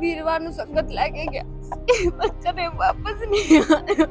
ਵੀਰਵਾਰ ਨੂੰ ਸੰਗਤ ਲੈ ਕੇ ਗਿਆ ਪਰ ਕਦੇ ਵਾਪਸ ਨਹੀਂ ਆਇਆ।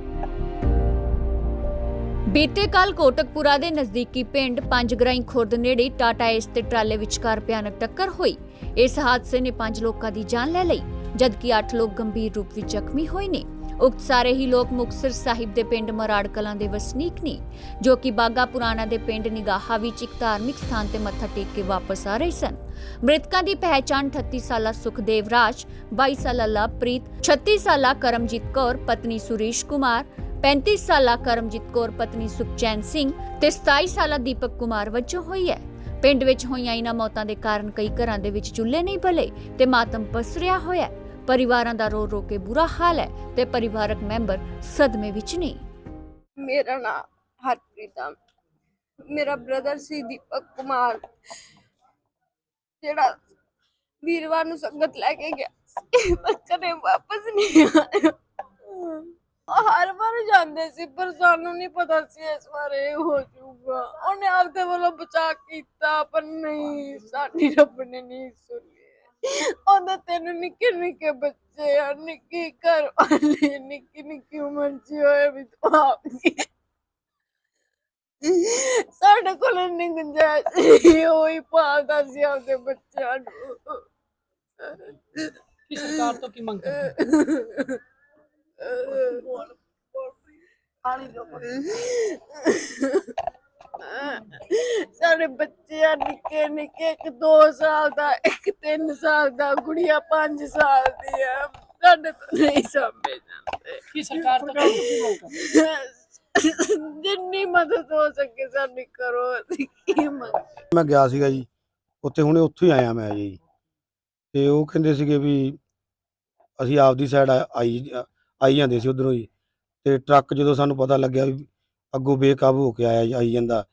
ਬੀਤੇ ਕੱਲ ਕੋਟਕਪੁਰਾ ਦੇ ਨਜ਼ਦੀਕੀ ਪਿੰਡ ਪੰਜਗਰਾਈ ਖੁਰਦ ਨੇੜੇ ਟਾਟਾ ਏਸ ਤੇ ਟਰਾਲੇ ਵਿਚਕਾਰ ਭਿਆਨਕ ਟੱਕਰ ਹੋਈ। ਇਸ ਹਾਦਸੇ ਨੇ ਪੰਜ ਲੋਕਾਂ ਦੀ ਜਾਨ ਲੈ ਲਈ, ਜਦਕਿ 8 ਲੋਕ ਗੰਭੀਰ ਰੂਪ ਵਿੱਚ ਜ਼ਖਮੀ ਹੋਏ ਨੇ। ਉਕਤ ਸਾਰੇ ਹੀ ਲੋਕ ਮੁਕਤਸਰ ਸਾਹਿਬ ਦੇ ਪਿੰਡ ਮਰਾੜ ਕਲਾਂ ਦੇ ਵਸਨੀਕ ਨੇ, ਜੋ ਕਿ ਬਾਗਾ ਪੁਰਾਣਾ ਦੇ ਪਿੰਡ ਨਿਗਾਹਾ ਵਿੱਚ ਇੱਕ ਧਾਰਮਿਕ ਸਥਾਨ ਤੇ ਮੱਥਾ ਟੇਕ ਕੇ ਵਾਪਸ ਆ ਰਹੇ ਸਨ। ਮ੍ਰਿਤਕਾਂ ਦੀ ਪਹਿਚਾਣ 38 ਸਾਲਾ ਸੁਖਦੇਵ ਰਾਜ 22 ਸਾਲਾ ਲਵਪ੍ਰੀਤ 36 ਸਾਲਾ ਕਰਮਜੀਤ ਕੌਰ, ਪਤਨੀ ਸੁਰੇਸ਼ ਕੁਮਾਰ 35 ਸਾਲਾ ਕਰਮਜੀਤ ਕੌਰ, ਪਤਨੀ ਸੁਖਚੈਨ ਸਿੰਘ ਤੇ 27 ਸਾਲਾ ਦੀਪਕ ਕੁਮਾਰ ਵਜੋਂ ਹੋਈ ਹੈ। ਪਿੰਡ ਵਿੱਚ ਹੋਈਆਂ ਇਹਨਾਂ ਮੌਤਾਂ ਦੇ ਕਾਰਨ ਕਈ ਘਰਾਂ ਦੇ ਵਿੱਚ ਚੁੱਲ੍ਹੇ ਨਹੀਂ ਬਲੇ ਤੇ ਮਾਤਮ ਪਸਰਿਆ ਹੋਇਆ ਹੈ। ਪਰਿਵਾਰਾਂ ਦਾ ਰੋ ਰੋ ਕੇ ਬੁਰਾ ਹਾਲ ਹੈ ਤੇ ਪਰਿਵਾਰਕ ਮੈਂਬਰ ਸਦਮੇ ਵਿੱਚ ਨੇ। ਮੇਰਾ ਨਾਮ ਹਰਪ੍ਰੀਤ ਆ। ਮੇਰਾ ਬ੍ਰਦਰ ਸੀ ਦੀਪਕ ਕੁਮਾਰ। ਜਿਹੜਾ ਵੀਰਵਾਰ ਨੂੰ ਸੰਗਤ ਲੈ ਕੇ ਗਿਆ। ਪਰ ਕਦੇ ਵਾਪਸ ਨਹੀਂ ਆਇਆ। ਹਰ ਵਾਰ ਜਾਂਦੇ ਸੀ, ਪਰ ਸਾਨੂੰ ਨਹੀਂ ਪਤਾ ਸੀ ਇਸ ਵਾਰ ਇਹ ਹੋ ਜਾਊਗਾ। ਉਹਨੇ ਆਪਦੇ ਵੱਲੋਂ ਬਚਾ ਕੀਤਾ, ਪਰ ਨਹੀਂ, ਸਾਡੀ ਰੱਬ ਨੇ ਨਹੀਂ ਸੁਣੀ। ਉਹਦੇ ਤਿੰਨ ਨਿੱਕੇ ਨਿੱਕੇ ਬੱਚੇ ਆ ਨਿੱਕੀ ਘਰ ਵਾਲੀ ਨਿੱਕੀ ਨਿੱਕੀ ਉਮਰ ਚ ਹੋਏ ਵੀ ਤੂੰ ਆਪ ਸਾਡੇ ਕੋਲ ਨਹੀਂ ਗੁੰਜਾਇਸ਼ ਸੀ, ਉਹ ਹੀ ਪਾਲਦਾ ਸੀ ਆਪਦੇ ਬੱਚਿਆਂ ਨੂੰ। ਕੀ ਸਰਕਾਰ ਤੋਂ ਕੀ ਮੰਗ ਕਰਦੇ? ਸਾਡੇ ਬੱਚੇ ਨਿੱਕੇ ਇੱਕ 2 ਸਾਲ ਦਾ ਇੱਕ 3 ਸਾਲ ਦਾ ਗੁੜੀਆ 5 ਸਾਲ ਦੀ ਆ ਸਾਡੇ ਤੋਂ ਨਹੀਂ ਸਮਝ ਜਾਂਦੇ ਕੀ ਸਰਕਾਰ ਤੋਂ ਕੀ ਮੰਗ ਜਿੰਨੀ ਮਦਦ ਹੋ ਸਕੇ ਸਾਡੀ ਕਰੋ ਅਸੀਂ ਕੀ ਮੰਗ ਮੈਂ ਗਿਆ ਸੀਗਾ ਜੀ ਉੱਥੇ ਹੁਣੇ ਉੱਥੋਂ ਹੀ ਆਇਆ ਮੈਂ ਜੀ। ਤੇ ਉਹ ਕਹਿੰਦੇ ਸੀਗੇ ਵੀ ਅਸੀਂ ਆਪਦੀ ਸਾਈਡ ਆਈ ਆਈ ਜਾਂਦੇ ਸੀ ਉਧਰੋਂ ਹੀ ਤੇ ਟਰੱਕ ਜਦੋਂ ਸਾਨੂੰ ਪਤਾ ਲੱਗਿਆ ਵੀ ਅੱਗੋਂ ਬੇਕਾਬੂ ਹੋ ਕੇ ਆਇਆ ਆਈ ਜਾਂਦਾ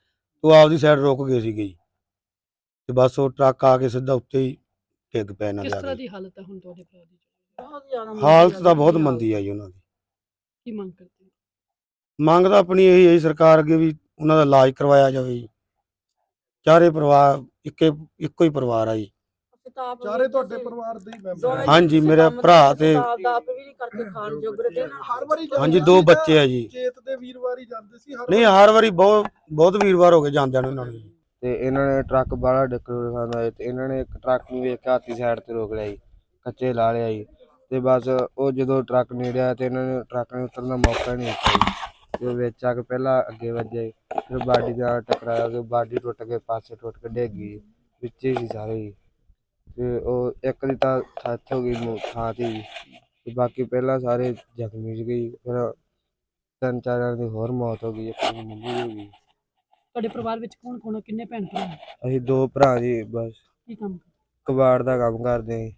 ਉਹ ਆਪਦੀ ਸਾਈਡ ਰੁਕ ਗਏ ਸੀਗੇ ਜੀ। ਤੇ ਬਸ ਉਹ ਟਰੱਕ ਆ ਕੇ ਸਿੱਧਾ ਉੱਤੇ ਹੀ ਡਿੱਗ ਪਿਆ ਇਹਨਾਂ ਕਿਸ ਦੇ ਤਰ੍ਹਾਂ ਆ ਕੇ। ਦੀ ਹਾਲਤ ਹੈ ਹੁਣ ਤੁਹਾਡੇ ਭਰਾ ਦੀ? ਹਾਲਤ ਤਾਂ ਬਹੁਤ ਮੰਦੀ ਆ ਜੀ ਉਹਨਾਂ ਦੀ। ਕੀ ਮੰਗ ਕਰਦੇ? ਮੰਗ ਤਾਂ ਆਪਣੀ ਇਹੀ ਹੈ ਜੀ ਸਰਕਾਰ ਅੱਗੇ ਵੀ ਉਹਨਾਂ ਦਾ ਇਲਾਜ ਕਰਵਾਇਆ ਜਾਵੇ ਜੀ। ਚਾਰੇ ਪਰਿਵਾਰ ਇੱਕੇ ਇੱਕੋ ਹੀ ਪਰਿਵਾਰ ਆ ਜੀ। ਚਾਰੇ ਤੁਹਾਡੇ ਪਰਿਵਾਰ ਦੇ ਹੀ ਮੈਂਬਰ ਹਾਂਜੀ ਮੇਰੇ ਭਰਾ ਤੇ ਹਰ ਵਾਰੀ ਜਾਂਦੇ ਹਾਂਜੀ ਸੀ ਦੋ ਬੱਚੇ ਆ ਜੀ। ਚੇਤ ਦੇ ਵੀਰਵਾਰ ਹੀ ਜਾਂਦੇ ਸੀ ਹਰ ਨਹੀਂ ਹਰ ਵਾਰੀ ਬਹੁਤ ਬਹੁਤ ਵੀਰਵਾਰ ਹੋ ਗਏ ਜਾਂਦਿਆਂ ਨੂੰ ਇਹਨਾਂ ਨੂੰ ਜੀ। ਤੇ ਇਹਨਾਂ ਨੇ ਟਰੱਕ ਬਾਹਲਾ ਡਿੱਕਰ ਸਾਨੂੰ ਆਏ ਤੇ ਇਹਨਾਂ ਨੇ ਇੱਕ ਟਰੱਕ ਨੂੰ ਵੇਖ ਕੇ ਹਾਥੀ ਸਾਈਡ ਤੇ ਰੋਕ ਲਿਆ ਜੀ, ਕੱਚੇ ਲਾ ਲਿਆ ਜੀ। ਤੇ ਬਸ ਉਹ ਜਦੋਂ ਟਰੱਕ ਨੇੜੇ ਆਇਆ ਤੇ ਇਹਨਾਂ ਨੇ ਟਰੱਕ ਨੇ ਉਤਰਨ ਦਾ ਮੌਕਾ ਨਹੀਂ ਦਿੱਤਾ ਜੀ। ਤੇ ਉਹ ਵਿੱਚ ਆ ਕੇ ਪਹਿਲਾਂ ਅੱਗੇ ਵੱਜਿਆ ਜੀ, ਫਿਰ ਬਾਡੀ ਦਾ ਨਾਲ ਟਕਰਾਇਆ ਤੇ ਬਾਡੀ ਟੁੱਟ ਕੇ ਪਾਸੇ ਟੁੱਟ ਕੇ ਡਿੱਗ ਗਈ, ਵਿੱਚ ਹੀ ਸੀ ਸਾਰੇ ਜੀ। ਤੇ ਉਹ ਇੱਕ ਦੀ ਤਾਂ ਥੱਥ ਹੋ ਗਈ ਮੂੰਹ ਥਾਂ ਤੇ ਜੀ। ਤੇ ਬਾਕੀ ਪਹਿਲਾਂ ਸਾਰੇ ਜ਼ਖਮੀ ਸੀ ਗਈ ਫਿਰ ਤਿੰਨ ਚਾਰ ਜਣਿਆਂ ਦੀ ਹੋਰ ਮੌਤ ਹੋ ਗਈ, ਇੱਕ ਦੀ ਮੰਮੀ ਦੀ ਹੋ ਗਈ ਤੁਹਾਡੇ ਪਰਿਵਾਰ ਵਿੱਚ ਕੌਣ ਕੌਣ ਆ? ਕਿੰਨੇ ਭੈਣ ਭਰਾ? ਅਸੀਂ ਦੋ ਭਰਾ ਜੀ ਬਸ ਕੀ ਕੰਮ ਕਬਾੜ ਦਾ ਕੰਮ ਕਰਦੇ ਜੀ।